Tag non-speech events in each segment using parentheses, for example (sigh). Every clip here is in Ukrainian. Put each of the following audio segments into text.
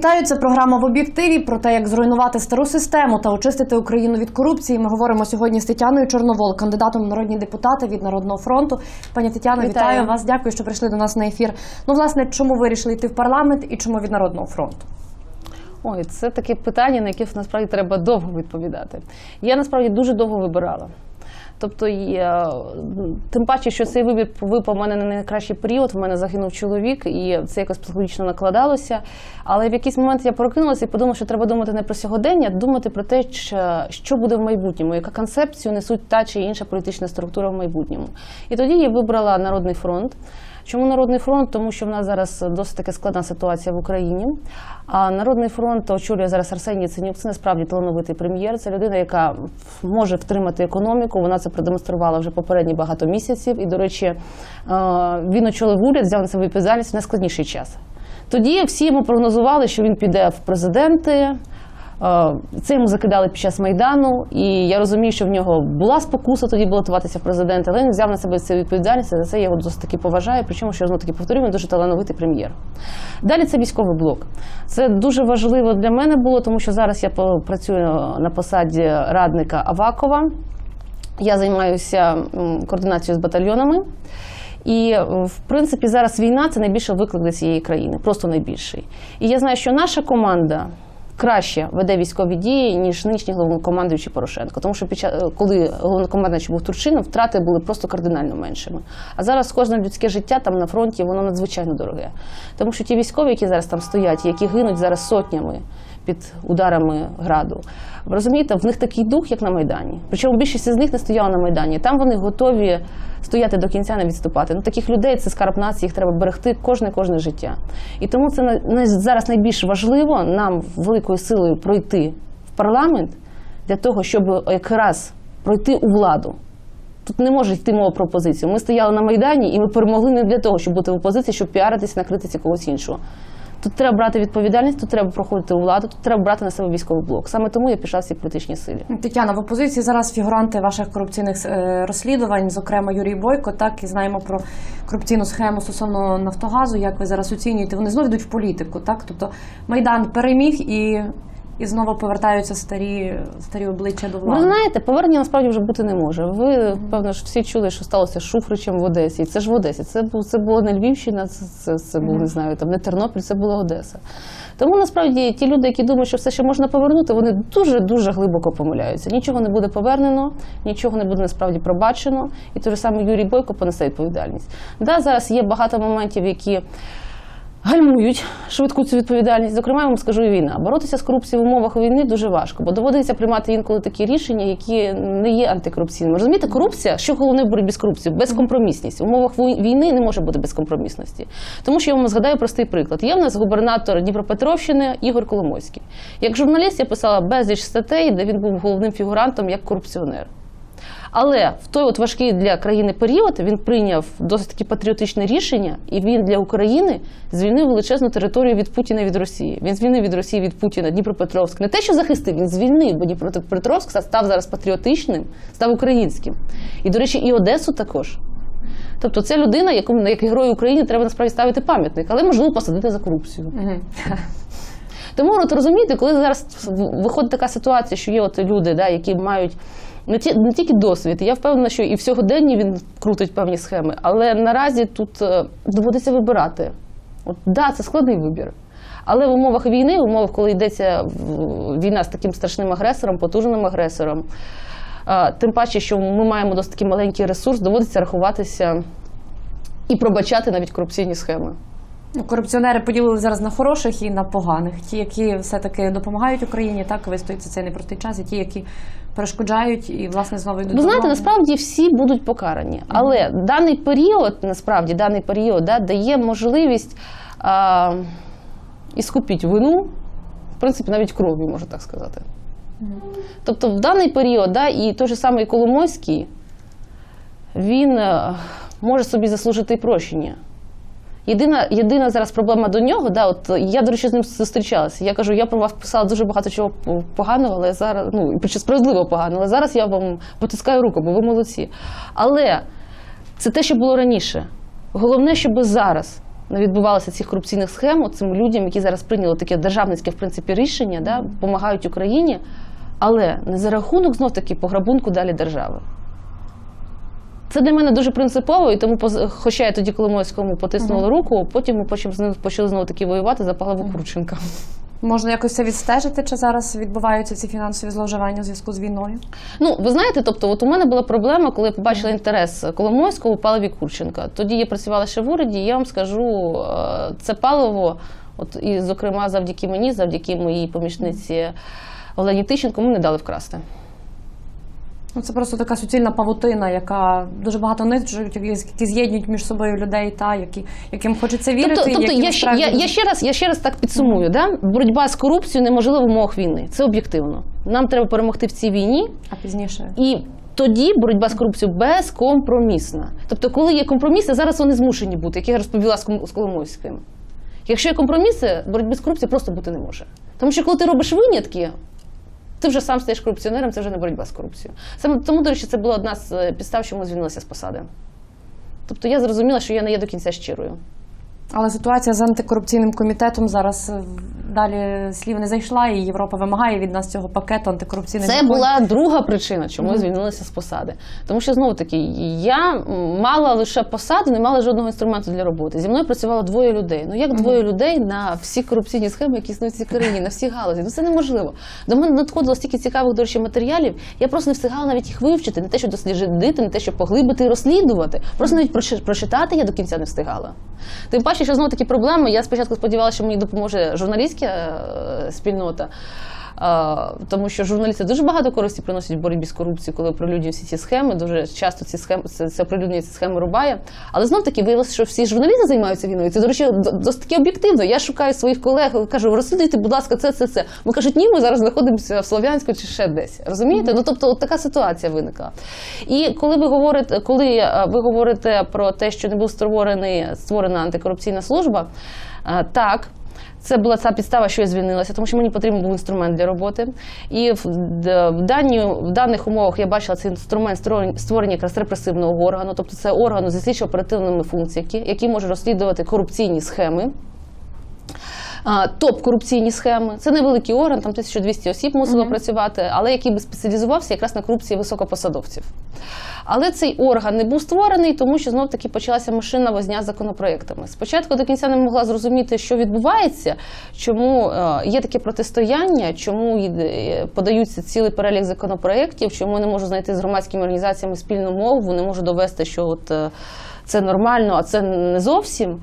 Вітаю, це програма в об'єктиві про те, як зруйнувати стару систему та очистити Україну від корупції. Ми говоримо сьогодні з Тетяною Чорновол, кандидатом в народні депутати від Народного фронту. Пані Тетяно, вітаю. Вітаю. вас. Дякую, що прийшли до нас на ефір. Ну, власне, чому вирішили йти в парламент і чому від Народного фронту? Ой, це таке питання, на яке насправді треба довго відповідати. Я насправді дуже довго вибирала. Тобто, я, тим паче, що цей вибір випав мене на найкращий період. В мене загинув чоловік, і це якось психологічно накладалося. Але в якийсь момент я прокинулася і подумала, що треба думати не про сьогодення, а думати про те, що буде в майбутньому, яка концепцію несуть та чи інша політична структура в майбутньому. І тоді я вибрала Народний фронт. Чому Народний фронт? Тому що в нас зараз досить таки складна ситуація в Україні. А Народний фронт очолює зараз Арсеній Яценюк. Це насправді талановитий прем'єр. Це людина, яка може втримати економіку. Вона це продемонструвала вже попередні багато місяців. І, до речі, е, він очолив уряд, взяв на себе відповідальність в найскладніший час. Тоді всі йому прогнозували, що він піде в президенти. Е, йому закидали під час майдану, і я розумію, що в нього була спокуса тоді балотуватися в президенти, але він взяв на себе цю відповідальність. За це я його досить таки поважаю. Причому, що знову таки повторюю, він дуже талановитий прем'єр. Далі це військовий блок. Це дуже важливо для мене було, тому що зараз я працюю на посаді радника Авакова. Я займаюся координацією з батальйонами. І, в принципі, зараз війна це найбільший виклик для цієї країни, просто найбільший. І я знаю, що наша команда краще веде військові дії, ніж нинішній головнокомандуючий Порошенко. Тому що під час, е, коли головнокомандуючий був Турчинов, втрати були просто кардинально меншими. А зараз кожне людське життя там на фронті, воно надзвичайно дороге. Тому що ті військові, які зараз там стоять, які гинуть зараз сотнями під ударами граду. Ви розумієте, в них такий дух, як на Майдані. Причому більшість з них не стояла на Майдані. Там вони готові стояти до кінця, не відступати. Ну, таких людей це скарб нації, їх треба берегти кожне кожне життя. І тому це зараз найбільш важливо нам великою силою пройти в парламент для того, щоб якраз пройти у владу. Тут не може йти мова про опозицію. Ми стояли на Майдані і ми перемогли не для того, щоб бути в опозиції, щоб піаритися, накритися когось іншого. Тут треба брати відповідальність, тут треба проходити у владу, тут треба брати на себе військовий блок. Саме тому я пішла в цій політичній силі. Тетяна, в опозиції зараз фігуранти ваших корупційних е, розслідувань, зокрема Юрій Бойко, так і знаємо про корупційну схему стосовно Нафтогазу. Як ви зараз оцінюєте? Вони знову йдуть в політику, так? Тобто Майдан переміг і, і знову повертаються старі, старі обличчя до Ви влади. знаєте, повернення насправді вже бути не може. Ви певно ж всі чули, що сталося Шуфричем в Одесі. І це ж в Одесі. Це був це була не Львівщина, це, це, це був не знаю, там не Тернопіль, це була Одеса. Тому насправді ті люди, які думають, що все ще можна повернути, вони дуже дуже глибоко помиляються. Нічого не буде повернено, нічого не буде насправді пробачено. І той же самий Юрій Бойко понесе відповідальність. Да, зараз є багато моментів, які. Гальмують швидку цю відповідальність. Зокрема, я вам скажу і війна. Боротися з корупцією в умовах війни дуже важко, бо доводиться приймати інколи такі рішення, які не є антикорупційними. Розумієте, корупція, що головне в боротьбі з корупцією? Безкомпромісність. В умовах війни не може бути безкомпромісності. Тому що я вам згадаю простий приклад. Є в нас губернатор Дніпропетровщини Ігор Коломойський. Як журналіст я писала безліч статей, де він був головним фігурантом як корупціонер. Але в той от важкий для країни період він прийняв досить таки патріотичне рішення, і він для України звільнив величезну територію від Путіна від Росії. Він звільнив від Росії від Путіна Дніпропетровськ. Не те, що захистив, він звільнив, бо Дніпропетровськ став зараз патріотичним, став українським. І, до речі, і Одесу також. Тобто це людина, якому як герою України треба насправді ставити пам'ятник, але можливо посадити за корупцію. Тому от розумієте, коли зараз виходить така ситуація, що є от люди, да, які мають не, ті, не тільки досвід, я впевнена, що і в сьогоденні він крутить певні схеми, але наразі тут е, доводиться вибирати. От да, це складний вибір. Але в умовах війни, в умовах, коли йдеться війна з таким страшним агресором, потужним агресором, е, тим паче, що ми маємо досить маленький ресурс, доводиться рахуватися і пробачати навіть корупційні схеми. Ну, Корупціонери поділили зараз на хороших і на поганих. Ті, які все-таки допомагають Україні, так вистоїть за цей непростий час, і ті, які перешкоджають і власне знову йдуть. Ви знаєте, насправді всі будуть покарані, але даний період, насправді, даний період да, дає можливість а, іскупити вину, в принципі, навіть кров'ю, можна так сказати. Тобто, в даний період, да, і той же самий Коломойський, він е, може собі заслужити і прощення. Єдина, єдина зараз проблема до нього, да, от я, до речі, з ним зустрічалася. Я кажу, я про вас писала дуже багато чого поганого, але зараз, ну, справедливо поганого, але зараз я вам потискаю руку, бо ви молодці. Але це те, що було раніше. Головне, щоб зараз не відбувалося цих корупційних схем цим людям, які зараз прийняли таке державницьке в принципі рішення, да, допомагають Україні, але не за рахунок знов таки пограбунку далі держави. Це для мене дуже принципово, і тому, хоча я тоді Коломойському потиснула руку, потім ми почали з ним почали знову таки воювати за паливо Курченка. Можна якось це відстежити, чи зараз відбуваються ці фінансові зловживання у зв'язку з війною? Ну, ви знаєте, тобто, от у мене була проблема, коли я побачила інтерес Коломойського у паливі Курченка. Тоді я працювала ще в уряді, і я вам скажу, е, це паливо, от і, зокрема, завдяки мені, завдяки моїй помічниці Олені Тищенко, ми не дали вкрасти. Ну, Це просто така суцільна павутина, яка дуже багато ниточок, які з'єднують між собою людей, та які яким хочеться вірити. Тобто, тобто яким я, ще- справді я, я, ще раз, я ще раз так підсумую, да? боротьба з корупцією неможлива в умовах війни. Це об'єктивно. Нам треба перемогти в цій війні, а пізніше. І тоді боротьба з корупцією безкомпромісна. Тобто, коли є компроміси, зараз вони змушені бути, як я розповіла з Коломойським. Якщо є компроміси, боротьби з корупцією просто бути не може. Тому що коли ти робиш винятки, ти вже сам стаєш корупціонером, це вже не боротьба з корупцією. Саме тому, до речі, це була одна з е, підстав, чому звільнилася з посади. Тобто я зрозуміла, що я не є до кінця щирою. Але ситуація з антикорупційним комітетом зараз е, далі слів не зайшла, і Європа вимагає від нас цього пакету антикорупційних Це законів. була друга причина, чому я звільнилася з посади. Тому що знову таки я мала лише посаду, не мала жодного інструменту для роботи. Зі мною працювало двоє людей. Ну як двоє людей на всі корупційні схеми, які існують в цій країні, на всі галузі? Ну це неможливо. До мене надходило стільки цікавих до речі, матеріалів. Я просто не встигала навіть їх вивчити, не те, що дослідити, не те, що поглибити і розслідувати. Просто навіть прочи- прочитати я до кінця не встигала. Тим паче, що знову такі проблеми. Я спочатку сподівалася, що мені допоможе журналістська е, спільнота. А, тому що журналісти дуже багато користі приносять в боротьбі з корупцією, коли оприлюднюють всі ці схеми. Дуже часто ці схеми це, це оприлюднення ці схеми рубає. Але знов таки виявилося, що всі журналісти займаються війною. Це, до речі, досить таки об'єктивно. Я шукаю своїх колег, кажу, розслідуйте, будь ласка, це, це, це. Ми кажуть, ні, ми зараз знаходимося в Слов'янську чи ще десь. Розумієте? Ну тобто, от така ситуація виникла. І коли ви говорите, коли е, ви говорите про те, що не був створений створена антикорупційна служба, е, так. Це була ця підстава, що я звільнилася, тому що мені потрібен був інструмент для роботи. І в, дані, в даних умовах я бачила цей інструмент створення- якраз репресивного органу, тобто це органу зі слідчо оперативними функціями, які- може розслідувати корупційні схеми. Топ-корупційні схеми. Це невеликий орган, там 1200 осіб мусило працювати, але який би спеціалізувався якраз на корупції високопосадовців. Але цей орган не був створений, тому що знов таки почалася машина возня з законопроектами. Спочатку до кінця не могла зрозуміти, що відбувається, чому е, є таке протистояння, чому подаються цілий перелік законопроєктів, чому не можу знайти з громадськими організаціями спільну мову, не можу довести, що от е, це нормально, а це не зовсім.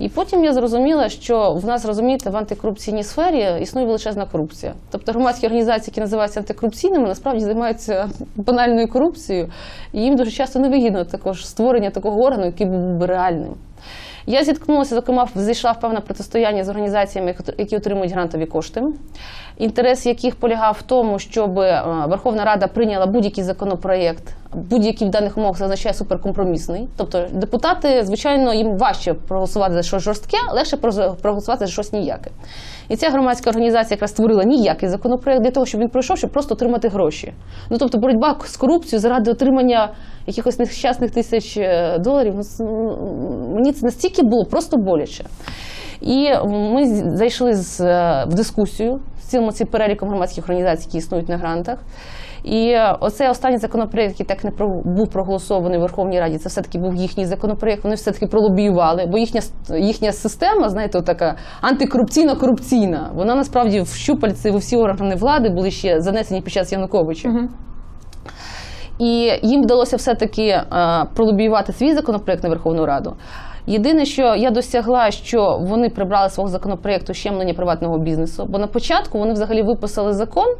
І потім я зрозуміла, що в нас розумієте в антикорупційній сфері існує величезна корупція. Тобто громадські організації, які називаються антикорупційними, насправді займаються банальною корупцією, і їм дуже часто невигідно також створення такого органу, який був би реальним. Я зіткнулася, зокрема, зійшла в певне протистояння з організаціями, які- отримують грантові кошти, інтерес яких полягав в тому, щоб е, Верховна Рада прийняла будь-який законопроєкт, будь-який в даних умовах це означає суперкомпромісний. Тобто депутати, звичайно, їм важче проголосувати за щось жорстке, легше проголосувати за щось ніяке. І ця громадська організація якраз створила ніякий законопроєкт для того, щоб він пройшов, щоб просто отримати гроші. Ну тобто боротьба з корупцією заради отримання якихось нещасних тисяч е, доларів. ну, Мені це настільки було просто боляче. І ми зайшли з, е, в дискусію з цілим цим переліком громадських організацій, які існують на грантах. І е, оцей останній законопроект, який так не був проголосований в Верховній Раді, це все-таки був їхній законопроект. Вони все-таки пролобіювали, бо їхня їхня система, знаєте, така антикорупційно-корупційна. Вона насправді в щупальці в усі органи влади були ще занесені під час Януковича. І їм вдалося все-таки е, пролобіювати свій законопроект на Верховну Раду. Єдине, що я досягла, що вони прибрали свого законопроекту щемлення приватного бізнесу, бо на початку вони взагалі виписали закон,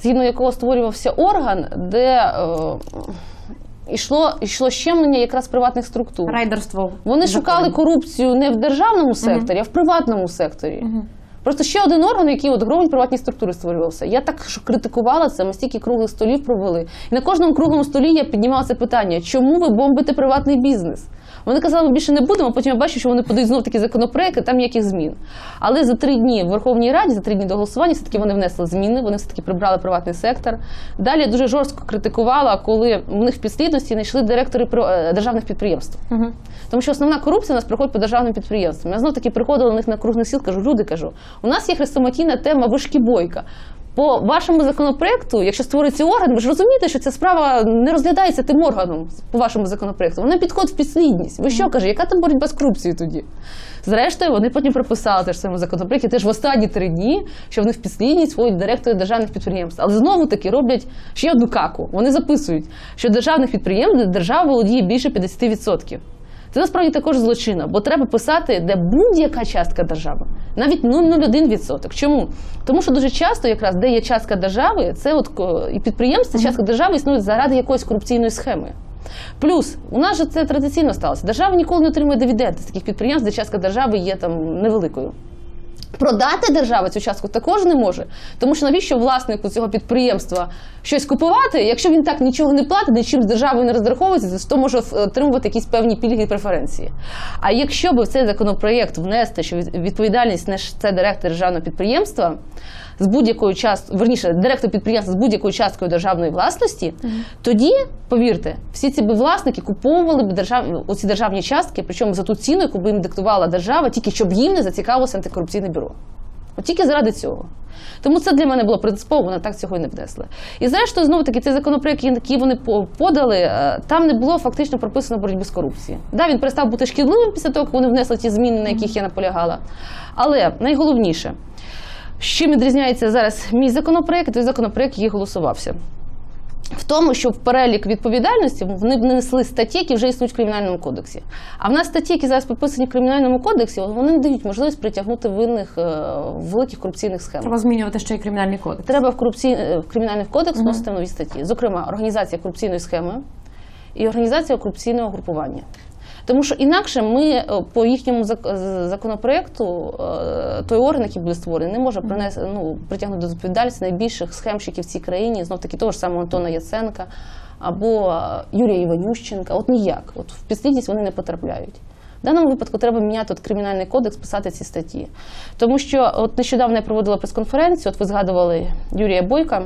згідно якого створювався орган, де е, йшло, йшло щемлення якраз приватних структур. Рейдерство. Вони законів. шукали корупцію не в державному секторі, а в приватному секторі. Просто ще один орган, який от громадні приватні структури створювався. Я так критикувала це, ми стільки круглих столів провели. І на кожному круглому столі я піднімала це питання: чому ви бомбите приватний бізнес? Вони казали, ми більше не будемо, а потім я бачу, що вони подають знов такі законопроекти, там ніяких змін. Але за три дні в Верховній Раді, за три дні до голосування, все-таки вони внесли зміни, вони все-таки прибрали приватний сектор. Далі я дуже жорстко критикувала, коли в них в підслідності знайшли директори про- е, державних підприємств. Угу. Тому що основна корупція у нас приходить по державним підприємствам. Я знов таки приходила на них на круглий сіл, кажу, люди кажу, у нас є хрестоматійна тема вишки бойка. По вашому законопроекту, якщо створиться орган, ви ж розумієте, що ця справа не розглядається тим органом по вашому законопроекту. Вона підходить в підслідність. Ви що каже, яка там боротьба з корупцією тоді? Зрештою, вони потім прописали теж в своєму законопроекті теж в останні три дні, що вони в підслідність входять директори державних підприємств. Але знову таки роблять ще одну каку. Вони записують, що державних підприємств держава володіє більше 50%. Це насправді також злочина, бо треба писати, де будь-яка частка держави, навіть 0,01%. Чому? Тому що дуже часто, якраз де є частка держави, це от ко- і підприємства, частка держави існують заради якоїсь корупційної схеми. Плюс у нас же це традиційно сталося. Держава ніколи не отримує дивіденди з таких підприємств, де частка держави є там невеликою. Продати держава цю частку також не може, тому що навіщо власнику цього підприємства щось купувати, якщо він так нічого не платить, нічим з державою не розраховується, то може отримувати якісь певні пільги і преференції. А якщо би в цей законопроєкт внести, що від- відповідальність несе директор державного підприємства з будь-якою часткою, верніше, директор підприємства з будь-якою часткою державної власності, тоді, повірте, всі ці би власники куповували б держав... оці державні частки, причому за ту ціну, яку б їм диктувала держава, тільки щоб їм не зацікавилося антикорупційне бюро. От тільки заради цього. Тому це для мене було принципово, вони так цього і не внесли. І зрештою, знову таки, цей законопроект, який вони подали, е, там не було фактично прописано боротьби з корупцією. Да, він перестав бути шкідливим після того, як вони внесли ті зміни, на яких я наполягала. Але найголовніше, з чим відрізняється зараз мій законопроект той законопроект, який голосувався. В тому, що в перелік відповідальності вони б не несли статті, які вже існують в кримінальному кодексі. А в нас статті, які зараз прописані в кримінальному кодексі, вони не дають можливість притягнути винних е, в великих корупційних схемах. Треба змінювати ще й кримінальний кодекс. Треба в корупцій... е, в кримінальний кодекс вносити нові статті, зокрема, організація корупційної схеми і організація корупційного групування. Тому що інакше ми е, по їхньому законопроекту е, той орган, який буде створений, не може принести ну, притягнути до відповідальності найбільших схемщиків в цій країні, знов таки того ж самого Антона Яценка або е, Юрія Іванющенка. От ніяк. От в підслідність вони не потрапляють. В даному випадку треба міняти от кримінальний кодекс, писати ці статті. Тому що от нещодавно я проводила прес-конференцію, от ви згадували Юрія Бойка.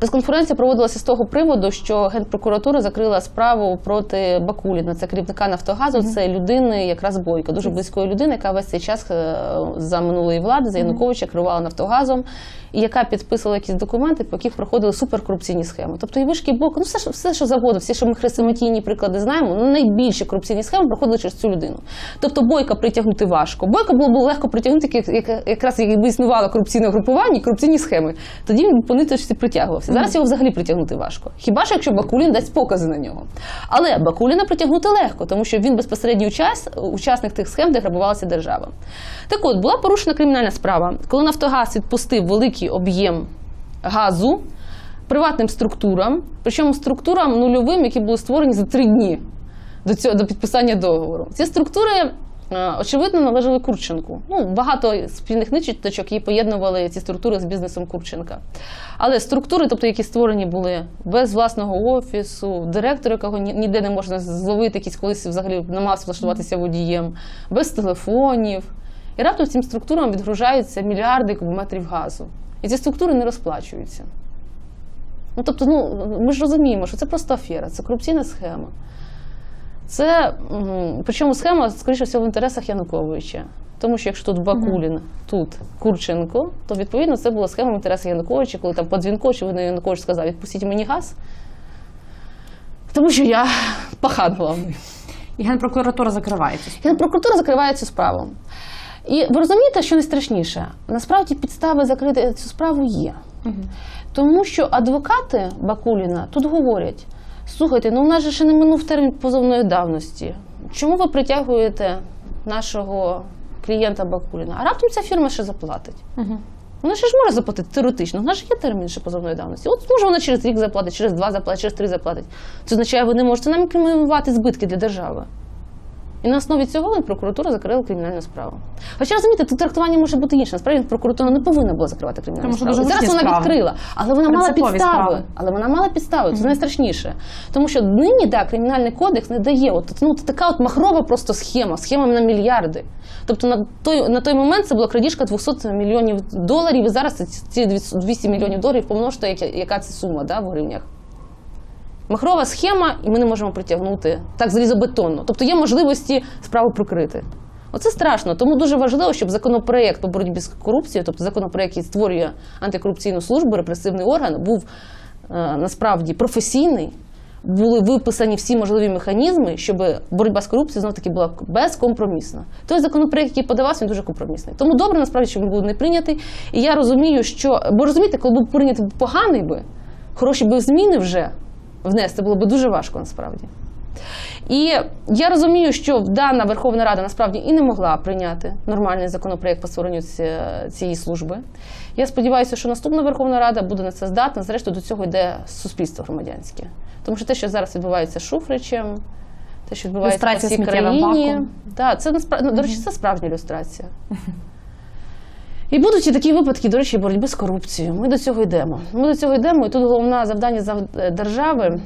Прес-конференція проводилася з того приводу, що Генпрокуратура закрила справу проти Бакуліна, це керівника Нафтогазу, це людини, якраз бойка, дуже близької людини, яка весь цей час е, за минулої влади, за Януковича керувала Нафтогазом, і яка підписувала якісь документи, по яких проходили суперкорупційні схеми. Тобто і вишки боку, ну все, що- все, що завгодно, всі, що ми хрестоматійні приклади знаємо, ну найбільші корупційні схеми проходили через цю людину. Тобто бойка притягнути важко. Бойка було б легко притягнути, як, як, якраз якби існувало корупційне групування, і корупційні схеми. Тоді він по ниточці притягувався. Зараз його взагалі притягнути важко. Хіба що якщо Бакулін дасть покази на нього. Але Бакуліна притягнути легко, тому що він безпосередній учас, учасник тих схем, де грабувалася держава. Так от була порушена кримінальна справа, коли Нафтогаз відпустив великий об'єм газу приватним структурам, причому структурам нульовим, які були створені за три дні до цього до підписання договору. Ці структури. е, Очевидно, належали Курченку. Ну, багато спільних ниточок її поєднували ці структури з бізнесом Курченка. Але структури, тобто, які створені були без власного офісу, директор, якого ніде не можна зловити, якийсь колись взагалі намагався влаштуватися водієм, без телефонів. І раптом цим структурам відгружаються мільярди кубометрів газу. І ці структури не розплачуються. Ну, тобто, ну, ми ж розуміємо, що це просто афера, це корупційна схема. Це, причому схема, скоріше всього, в інтересах Януковича. Тому що якщо тут Бакулін, тут Курченко, то відповідно це була схема в інтересах Януковича, коли там по дзвінку, очевидно, Янукович сказав, відпустіть мені газ. Тому що я (laughs) пахан головний. І Генпрокуратура закриває цю справу. Генпрокуратура закриває цю справу. І ви розумієте, що найстрашніше? Насправді підстави закрити цю справу є. Тому що адвокати Бакуліна тут говорять: слухайте, ну у нас же ще не минув термін позовної давності. Чому ви притягуєте нашого клієнта Бакуліна? А раптом ця фірма ще заплатить. Вона ще ж може заплатити теоретично, вона ж є термін ще позовної давності. От може вона через рік заплатить, через два заплатить, через три заплатить. Це означає, ви не можете нам інкримінувати збитки для держави. І на основі цього прокуратура закрила кримінальну справу. Хоча розумієте, тут трактування може бути інше. Насправді прокуратура не повинна була закривати кримінальну Тому справу. Зараз вона справи. відкрила, але вона мала підстави. справи. Але вона мала підстави. Це найстрашніше. Тому що нині да, кримінальний кодекс не дає. От, ну, така от махрова просто схема, схема на мільярди. Тобто на той, на той момент це була крадіжка 200 мільйонів доларів, і зараз ці 200 мільйонів доларів помножте, яка це сума да, в гривнях. Махрова схема, і ми не можемо притягнути так залізобетонно. Тобто є можливості справу прикрити. Оце страшно. Тому дуже важливо, щоб законопроект по боротьбі з корупцією, тобто законопроект, який створює антикорупційну службу, репресивний орган, був е, насправді професійний. Були виписані всі можливі механізми, щоб боротьба з корупцією знов таки була безкомпромісна. Той законопроект, який подавався, він дуже компромісний. Тому добре, насправді, що він був не прийнятий. І я розумію, що бо розумієте, коли був прийнятий поганий би, хороші би зміни вже внести було б дуже важко насправді. І я розумію, що дана Верховна Рада насправді і не могла прийняти нормальний законопроект по створенню ці- цієї служби. Я сподіваюся, що наступна Верховна Рада буде на це здатна. Зрештою, до цього йде суспільство громадянське. Тому що те, що зараз відбувається з Шуфричем, те, що відбувається Люстрація країні, да, це насправді, ну, до речі, це справжня люстрація. (laughs) І будуть і такі випадки, до речі, боротьби з корупцією. Ми до цього йдемо. Ми до цього йдемо, і тут головне завдання держави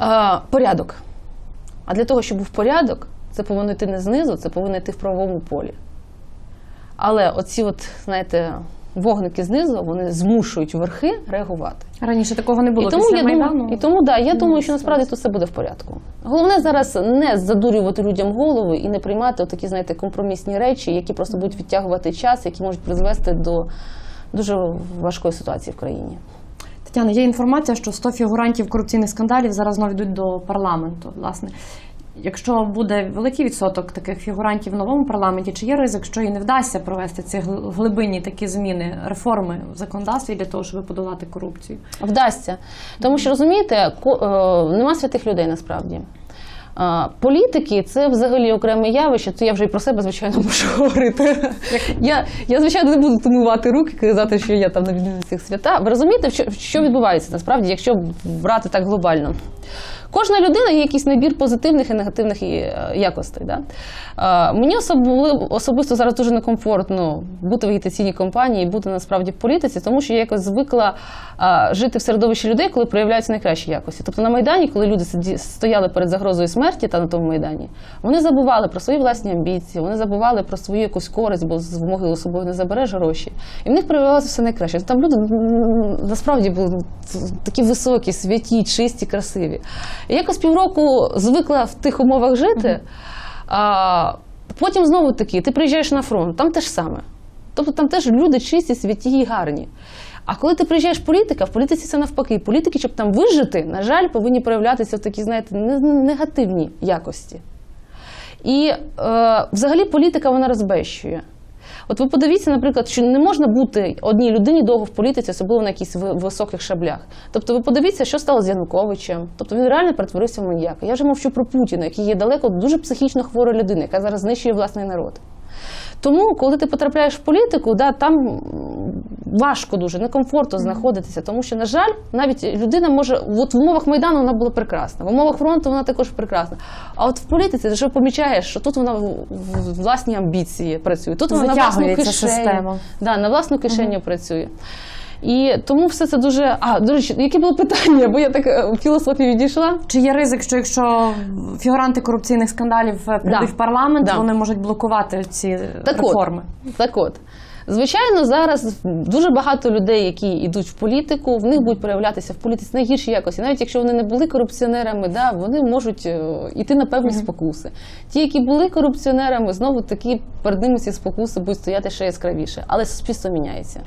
е, порядок. А для того, щоб був порядок, це повинно йти не знизу, це повинно йти в правовому полі. Але оці, от, знаєте, вогники знизу, вони змушують верхи реагувати. Раніше такого не було І тому, після я Майдану. думаю, і тому да, я думаю, що насправді тут все буде в порядку. Головне зараз не задурювати людям голови і не приймати такі, знаєте, компромісні речі, які просто будуть відтягувати час, які можуть призвести до дуже важкої ситуації в країні. Тетяна, є інформація, що 100 фігурантів корупційних скандалів зараз знову йдуть до парламенту. Власне, якщо буде великий відсоток таких фігурантів в новому парламенті, чи є ризик, що і не вдасться провести ці гл- глибинні такі зміни, реформи в законодавстві для того, щоб подолати корупцію? Вдасться. Тому що розумієте, е, нема святих людей насправді. Політики це взагалі окреме явище, то я вже і про себе, звичайно, (laughs) можу говорити. Я, я звичайно, не буду тумувати руки, казати, що я там не відміну цих свята. Ви розумієте, що, що відбувається насправді, якщо брати так глобально? Кожна людина є якийсь набір позитивних і негативних е, якостей. Да? Е, Мені особливо, особисто зараз дуже некомфортно бути в агітаційній компанії, бути насправді в політиці, тому що я якось звикла е, жити в середовищі людей, коли проявляються найкращі якості. Тобто на Майдані, коли люди стояли перед загрозою смерті та на тому Майдані, вони забували про свої власні амбіції, вони забували про свою якусь користь, бо з могили собою не забереш гроші. І в них проявлялося все найкраще. Там люди насправді були такі високі, святі, чисті, красиві. І якось півроку звикла в тих умовах жити. А потім знову таки, ти приїжджаєш на фронт, там те ж саме. Тобто там теж люди чисті, святі і гарні. А коли ти приїжджаєш політика, в політиці це навпаки. Політики, щоб там вижити, на жаль, повинні проявлятися в такі, знаєте, не- негативні якості. І е, взагалі політика вона розбещує. От ви подивіться, наприклад, що не можна бути одній людині довго в політиці, особливо на якихось ви- високих шаблях. Тобто, ви подивіться, що стало з Януковичем. Тобто він реально перетворився в маньяка. Я вже мовчу про Путіна, який є далеко дуже психічно хвора людина, яка зараз знищує власний народ. Тому, коли ти потрапляєш в політику, да, там важко дуже, некомфортно знаходитися, тому що, на жаль, навіть людина може, от в умовах Майдану вона була прекрасна, в умовах фронту вона також прекрасна. А от в політиці ти вже помічаєш, що тут вона в, власні амбіції працює, тут вона на власну кишеню. Да, на власну кишеню працює. І тому все це дуже. А, до речі, яке було питання? Бо я так е, філософію відійшла. Чи є ризик, що якщо фігуранти корупційних скандалів е, прийдуть Да. в парламент, Да. вони можуть блокувати ці Так реформи? От, так от. Звичайно, зараз дуже багато людей, які йдуть в політику, в них будуть проявлятися в політиці найгірші якості. Навіть якщо вони не були корупціонерами, да, вони можуть е, йти на певні спокуси. Ті, які були корупціонерами, знову таки перед ними ці спокуси будуть стояти ще яскравіше. Але суспільство міняється.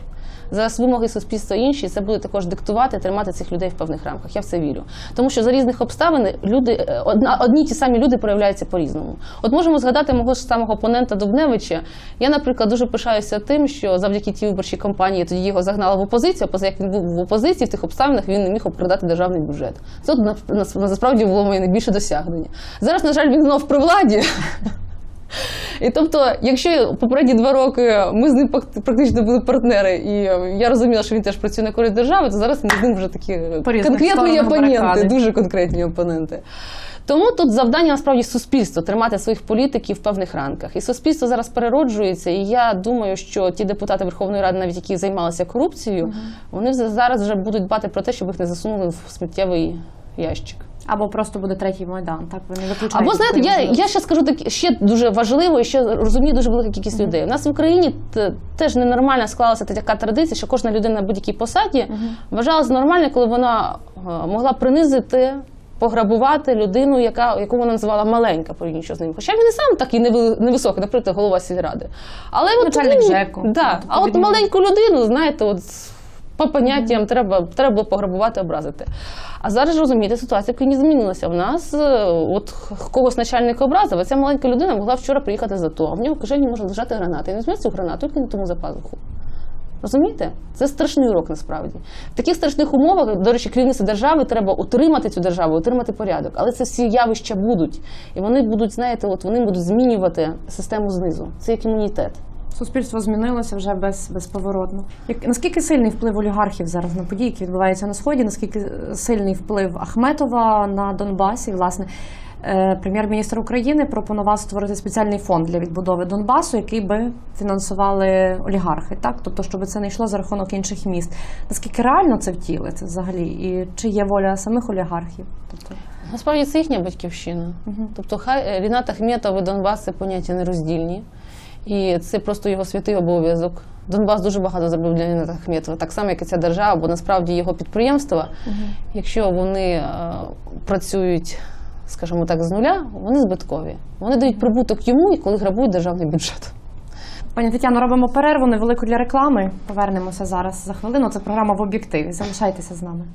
Зараз вимоги суспільства інші, і це буде також диктувати, тримати цих людей в певних рамках. Я в це вірю. Тому що за різних обставин люди е, одні ті самі люди проявляються по-різному. От можемо згадати мого ж самого опонента Дубневича. Я, наприклад, дуже пишаюся тим, що завдяки тій виборчій кампанії тоді його загнали в опозицію. А як він був в опозиції, в тих обставинах він не міг продати державний бюджет. Це насправді було моє найбільше досягнення. Зараз, на жаль, він знов при владі. І тобто, якщо попередні два роки ми з ним практично були партнери, і я розуміла, що він теж працює на користь держави, то зараз ми з ним вже такі По різних конкретні опоненти, барикади. дуже конкретні опоненти. Тому тут завдання насправді суспільства тримати своїх політиків в певних ранках. І суспільство зараз перероджується. І я думаю, що ті депутати Верховної Ради, навіть які займалися корупцією, вони вже зараз вже будуть дбати про те, щоб їх не засунули в сміттєвий ящик. Або просто буде третій майдан. Так ви не виключаєте. Або знаєте, я, я ще скажу так, ще дуже важливо, і ще розумію дуже велика кількість людей. У нас в Україні теж ненормально склалася така традиція, що кожна людина на будь-якій посаді вважалася нормально, коли вона е, могла принизити. Пограбувати людину, яка яку вона називала маленька порівняно з ним. Хоча він і сам такий неви- невисокий, наприклад, голова сільради. Але от Начальник він- ЖЕКу. Да. А от маленьку людину, знаєте, от по поняттям треба, треба було пограбувати, образити. А зараз розумієте, ситуація країні змінилася. В нас е, от когось начальник образив, а ця маленька людина могла вчора приїхати за то, а в нього в кишені може лежати граната. І не візьме цю гранату і кине тому за пазуху. Розумієте? Це страшний урок насправді. В таких страшних умовах, до речі, керівництво держави треба утримати цю державу, утримати порядок. Але це всі явища будуть. І вони будуть, знаєте, от вони будуть змінювати систему знизу. Це як імунітет. Суспільство змінилося вже без, безповоротно. Як, наскільки сильний вплив олігархів зараз на події, які відбуваються на сході? Наскільки сильний вплив Ахметова на Донбасі? Власне, е, прем'єр-міністр України пропонував створити спеціальний фонд для відбудови Донбасу, який би фінансували олігархи, так тобто, щоб це не йшло за рахунок інших міст. Наскільки реально це втілити взагалі? І чи є воля самих олігархів? Тобто Насправді це їхня батьківщина. Тобто, хай е, Рінат Ахметов і Донбас це поняття нероздільні. І це просто його святий обов'язок. Донбас дуже багато зробив для Ріната Ахметова, так само, як і ця держава, бо насправді його підприємства, якщо вони е, працюють, скажімо так, з нуля, вони збиткові. Вони дають прибуток йому, і коли грабують державний бюджет. Пані Тетяно, робимо перерву невелику для реклами. Повернемося зараз за хвилину. Це програма в об'єктиві. Залишайтеся з нами.